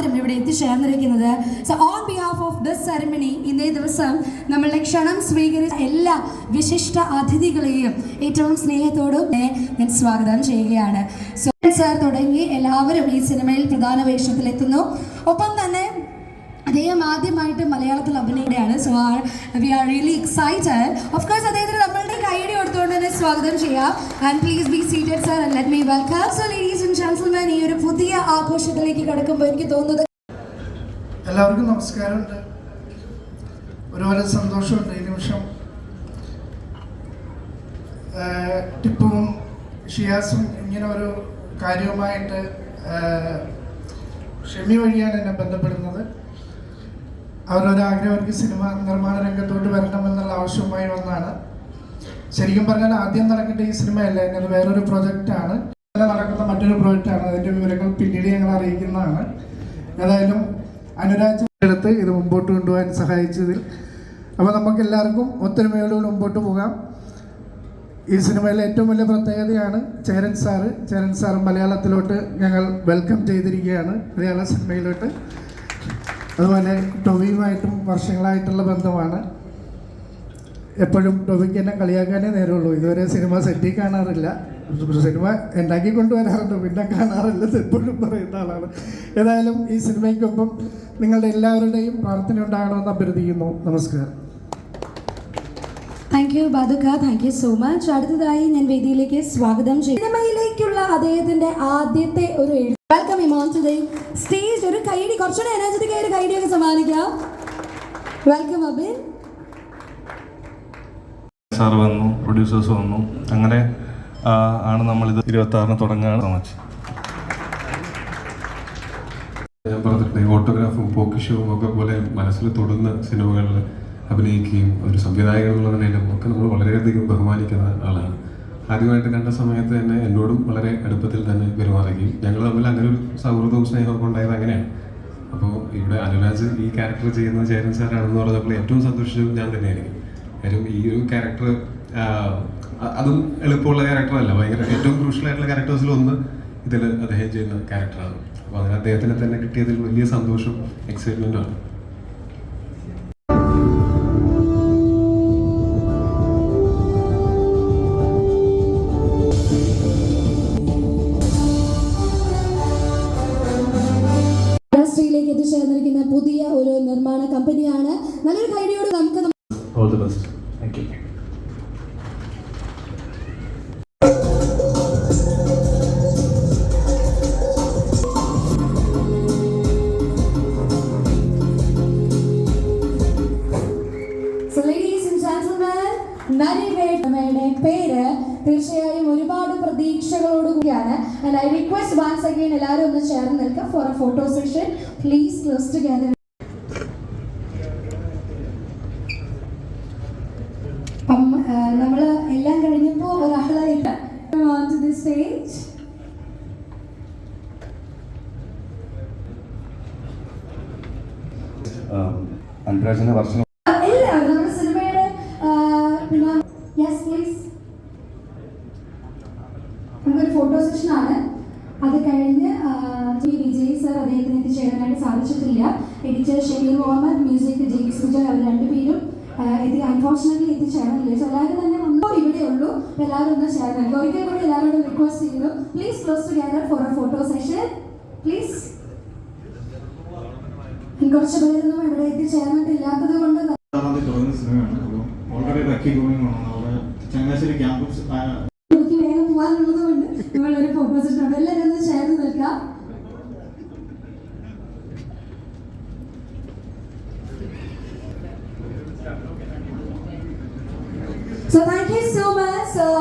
ഇവിടെ എത്തിച്ചേർന്നിരിക്കുന്നത്. So on behalf of this ceremony ഇന്നേ ദിവസം നമ്മളുടെ ക്ഷണം സ്വീകരിച്ച എല്ലാ വിശിഷ്ട അതിഥികളെയും ഏറ്റവും സ്നേഹത്തോടും ഞാൻ സ്വാഗതം ചെയ്യുകയാണ്. സോ സാർ തുടങ്ങി എല്ലാവരും ഈ സിനിമയിൽ പ്രധാന വേഷത്തിലെത്തുന്നു. ഒപ്പം തന്നെ അദ്ദേഹം ആദ്യമായിട്ട് മലയാളത്തിൽ അഭിനയിക്കുകയാണ്. So are we are really excited of course അദ്ദേഹത്തിന് നമ്മളുടെ കൈയടി കൊടുത്തുകൊണ്ട് തന്നെ സ്വാഗതം ചെയ്യാം. And please be seated sir let me welcome so ladies and gentleman ഈ ഒരു പുതിയ ആഘോഷത്തിലേക്ക് കടക്കുമ്പോൾ എനിക്ക് തോന്നുന്നത് എല്ലാവർക്കും നമസ്കാരമുണ്ട് ഒരുപോലെ സന്തോഷമുണ്ട് ഈ നിമിഷം. ടിപ്പും ഷിയാസും ഇങ്ങനെ ഒരു കാര്യവുമായിട്ട് ഷെമി വഴിയാണ് എന്നെ ബന്ധപ്പെടുന്നത്. അവരൊരു ആഗ്രഹം എനിക്ക് സിനിമ നിർമ്മാണ രംഗത്തോട്ട് വരണമെന്നുള്ള ആവശ്യവുമായി വന്നാണ്. ശരിക്കും പറഞ്ഞാൽ ആദ്യം നടക്കേണ്ട ഈ സിനിമയല്ല എന്നത് വേറൊരു പ്രൊജക്റ്റാണ് നടക്കുന്ന മറ്റൊരു പ്രൊജക്റ്റാണ് അതിന്റെ വിവരങ്ങൾ പിന്നീട് ഞങ്ങൾ അറിയിക്കുന്നതാണ്. ഏതായാലും അനുരാജ് എടുത്ത് ഇത് മുമ്പോട്ട് കൊണ്ടുപോകാൻ സഹായിച്ചതിൽ. അപ്പോൾ നമുക്ക് എല്ലാവർക്കും ഒത്തൊരുമയോടുകൂടി മുമ്പോട്ട് പോകാം. ഈ സിനിമയിലെ ഏറ്റവും വലിയ പ്രത്യേകതയാണ് ചേരൻ സാറ്. ചേരൻ സാർ മലയാളത്തിലോട്ട് ഞങ്ങൾ വെൽക്കം ചെയ്തിരിക്കുകയാണ്. മലയാള സിനിമയിലോട്ട്. അതുപോലെ ടൊവിയുമായിട്ടും വർഷങ്ങളായിട്ടുള്ള ബന്ധമാണ്. എപ്പോഴും ടൊവിക്ക് എന്നെ കളിയാക്കാനേ നേരമുള്ളൂ. ഇതുവരെ സിനിമ സെറ്റിൽ കാണാറില്ല. സിനിമ ഉണ്ടാക്കി കൊണ്ടുവരാറുണ്ട്. പിന്നെ കാണാറില്ല എപ്പോഴും പറയുന്ന ആളാണ്. ഏതായാലും ഈ സിനിമയ്ക്കൊപ്പം നിങ്ങളുടെ എല്ലാവരുടെയും പ്രാർത്ഥന ഉണ്ടാകണമെന്ന് അഭ്യർത്ഥിക്കുന്നു. നമസ്കാരം. Thank you Baadukka thank you so much അടുത്തതായി ഞാൻ വേദിയിലേക്ക് സ്വാഗതം ചെയ്യും സിനിമയിലേക്കുള്ള അദ്ദേഹത്തിന്റെ ആദ്യത്തെ ഒരു വെൽക്കം ഇമോൺ ടുഡേ സ്റ്റേജ് ഒരു കൈഡി കുറച്ചുകൂടെ എനർജറ്റിക് ആയ ഒരു കൈഡിയൊക്കെ സമ്മാനിക്കാം. വെൽക്കം അബിൻ സാർ വന്നു പ്രൊഡ്യൂസേഴ്സ് വന്നു. അങ്ങനെ ആണ് നമ്മൾ ഇത് ഇരുപത്തി ആറിന് തുടങ്ങുകയാണ് മച്ച് ഞാൻ പറഞ്ഞിട്ടുണ്ട് ഈ ഓട്ടോഗ്രാഫും പോക്കിഷവും ഒക്കെ പോലെ മനസ്സിൽ തൊടുന്ന സിനിമകളിൽ അഭിനയിക്കുകയും ഒരു സംവിധായകൻ എന്നുള്ള നിലയിലും ഒക്കെ നമ്മൾ വളരെയധികം ബഹുമാനിക്കുന്ന ആളാണ്. ആദ്യമായിട്ട് കണ്ട സമയത്ത് തന്നെ എന്നോടും വളരെ അടുപ്പത്തിൽ തന്നെ പെരുമാറുകയും ഞങ്ങൾ തമ്മിൽ അങ്ങനെ ഒരു സൗഹൃദവും സ്നേഹമൊക്കെ ഉണ്ടായത് അങ്ങനെയാണ്. അപ്പോൾ ഇവിടെ അനുരാജ് ഈ ക്യാരക്ടർ ചെയ്യുന്ന ചേരൻ സാറാണെന്ന് പറഞ്ഞപ്പോൾ ഏറ്റവും സന്തോഷിച്ചത് ഞാൻ തന്നെയായിരിക്കും. കാര്യം ഈ ഒരു ക്യാരക്ടർ അതും എളുപ്പമുള്ള ക്യാരക്ടറല്ല ഭയങ്കര ഏറ്റവും ക്രൂഷ്യലായിട്ടുള്ള ക്യാരക്ടേഴ്സിൽ ഒന്ന് ഇതിൽ അദ്ദേഹം ചെയ്യുന്ന ക്യാരക്ടറാണ് അപ്പോൾ അതിന് അദ്ദേഹത്തിന് തന്നെ കിട്ടിയതിൽ വലിയ സന്തോഷം എക്സൈറ്റ്മെന്റ് ഇൻഡസ്ട്രിയിലേക്ക് എത്തിച്ചേർന്നിരിക്കുന്ന പുതിയ ഒരു നിർമ്മാണ കമ്പനിയാണ്. നല്ലൊരു കൈഡിയോട് നമുക്ക് gentlemen, പേര് തീർച്ചയായും പ്രതീക്ഷകളോടുകൂടിയാണ് and I request once again എല്ലാവരും ഒന്ന് ചേർന്ന് നിൽക്കുക for a photo session please close together നമ്മൾ എല്ലാം കഴിഞ്ഞപ്പോൾ ഒരാളായിട്ട് on സ്റ്റേജ് the stage. അനുരാജിന്റെ വർഷം എല്ലാവരും നമ്മുടെ സിനിമയുടെ യെസ് പ്ലീസ് നമുക്കൊരു ഫോട്ടോ സെഷൻ ആണ് അത് ടി വിജയ് സർ അദ്ദേഹത്തിന് എത്തിച്ചേരാനായിട്ട് സാധിച്ചിട്ടില്ല. എഡിറ്റർ ഷെമീർ മുഹമ്മദ് മ്യൂസിക് ജെയ്ക്സ് വിജയ് അവർ രണ്ടുപേരും ഇത് എത്തി അൺഫോർച്ചുനേറ്റ്ലി എത്തിച്ചേർന്നില്ല സോ എല്ലാവരും തന്നെ വന്നു ഇവിടെ ഉള്ളൂ. എല്ലാവരും ഒന്ന് ചേർന്ന് ഒരിക്കൽ കൂടി എല്ലാവരോടും റിക്വസ്റ്റ് ചെയ്യുന്നു. Please close together for a photo session please കുറച്ച് പേരൊന്നും ഇവിടെ എത്തിച്ചേർന്നിട്ടില്ലാത്തത് കൊണ്ട് ചങ്ങനാശ്ശേരി ക്യാമ്പസ് വേഗം പോകാനുള്ളത് കൊണ്ട് നമ്മൾ ഒരു ഫോട്ടോ സെഷൻ എല്ലാവരും So thank you so much. So